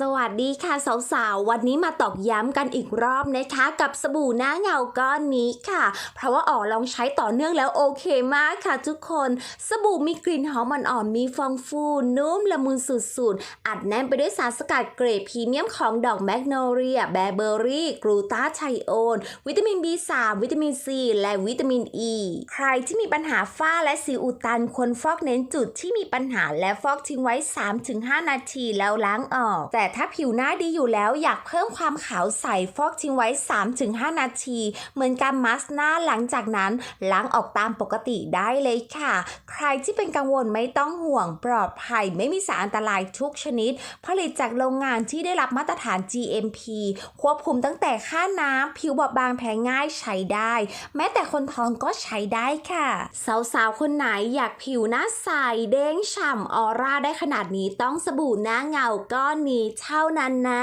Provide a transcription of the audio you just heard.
สวัสดีค่ะสาวๆ วันนี้มาตอกย้ำกันอีกรอบนะคะ กับสบู่หน้าเงาก้อนนี้ค่ะ เพราะว่าอ๋อลองใช้ต่อเนื่องแล้วโอเคมากค่ะทุกคน สบู่มีกลิ่นหอมอ่อนๆมีฟองฟูนุ่มละมุนสุดๆ อัดแน่นไปด้วยสารสกัดเกรดพรีเมียมของดอกแมกโนเลีย แบเบอรี่ กลูตาไทโอน วิตามิน B3 วิตามิน C และวิตามิน E ใครที่มีปัญหาฝ้าและสิวอุดตันควรฟอกเน้นจุดที่มีปัญหาและฟอกทิ้งไว้ 3-5 นาทีแล้วล้างออกแต่ถ้าผิวหน้าดีอยู่แล้วอยากเพิ่มความขาวใสฟอกทิ้งไว้ 3-5 นาที เหมือนการมาสก์หน้าหลังจากนั้นล้างออกตามปกติได้เลยค่ะ ใครที่เป็นกังวลไม่ต้องห่วงปลอดภัยไม่มีสารอันตรายทุกชนิด ผลิตจากโรงงานที่ได้รับมาตรฐาน GMP ควบคุมตั้งแต่ค่าน้ำผิวบอบบางแพ้ง่ายใช้ได้ แม้แต่คนท้องก็ใช้ได้ค่ะ สาวๆ คนไหนอยากผิวหน้าใสเด้งฉ่ำออร่าได้ขนาดนี้ต้องสบู่หน้าเงาก้อนนี้เท่านั้นนะ